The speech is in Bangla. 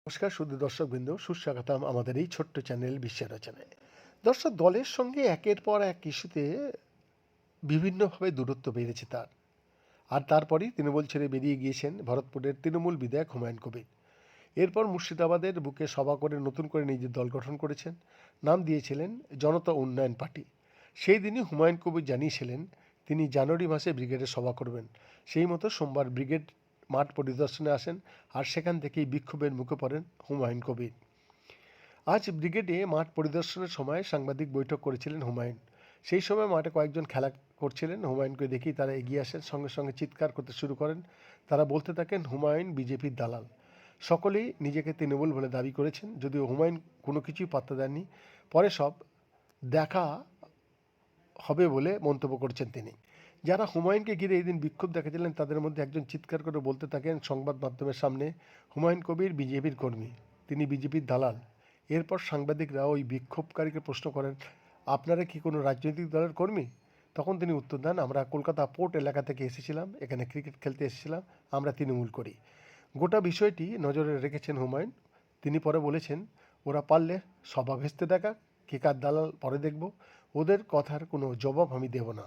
নমস্কার, শুধু দর্শকবৃন্দ, সুস্বাগতম আমাদের এই ছোট্ট চ্যানেল বিশ্ব রচনায়। দর্শক, দলের সঙ্গে একের পর এক ইস্যুতে বিভিন্নভাবে দূরত্ব বেড়েছে তার। আর তারপরেই তৃণমূল ছেড়ে বেরিয়ে গিয়েছেন ভরতপুরের তৃণমূল বিধায়ক হুমায়ুন কবির। এরপর মুর্শিদাবাদের বুকে সভা করে নতুন করে নিজের দল গঠন করেছেন। নাম দিয়েছিলেন জনতা উন্নয়ন পার্টি। সেই দিনই হুমায়ুন কবির জানিয়েছিলেন তিনি জানুয়ারি মাসে ব্রিগেডের সভা করবেন। সেই মতো সোমবার ব্রিগেড মাঠ পরিদর্শনে আসেন আর সেখান থেকেই বিক্ষোভের মুখে পড়েন হুমায়ুন কবির। আজ ব্রিগেডে মাঠ পরিদর্শনের সময় সাংবাদিক বৈঠক করেছিলেন হুমায়ুন। সেই সময় মাঠে কয়েকজন খেলা করছিলেন। হুমায়ুনকে দেখেই তারা এগিয়ে আসেন, সঙ্গে সঙ্গে চিৎকার করতে শুরু করেন। তারা বলতে থাকেন, হুমায়ুন বিজেপির দালাল। সকলেই নিজেকে তৃণমূল বলে দাবি করেছেন। যদিও হুমায়ুন কোনো কিছুই পাত্তা দেননি, পরে সব দেখা হবে বলে মন্তব্য করেছেন তিনি। যারা হুমায়ুনকে ঘিরে এই দিন বিক্ষোভ দেখাচ্ছিলেন, তাদের মধ্যে একজন চিৎকার করে বলতে থাকেন সংবাদ মাধ্যমের সামনে, হুমায়ুন কবির বিজেপির কর্মী, তিনি বিজেপির দালাল। এরপর সাংবাদিকরা ওই বিক্ষোভকারীকে প্রশ্ন করেন, আপনারা কি কোনো রাজনৈতিক দলের কর্মী? তখন তিনি উত্তর দেন, আমরা কলকাতা পোর্ট এলাকা থেকে এসেছিলাম, এখানে ক্রিকেট খেলতে এসেছিলাম, আমরা তৃণমূল করি। গোটা বিষয়টি নজরে রেখেছেন হুমায়ুন। তিনি পরে বলেছেন, ওরা পারলে সভা ভেস্তে দেখা, কে কার দালাল পরে দেখব, ওদের কথার কোনো জবাব আমি দেব না।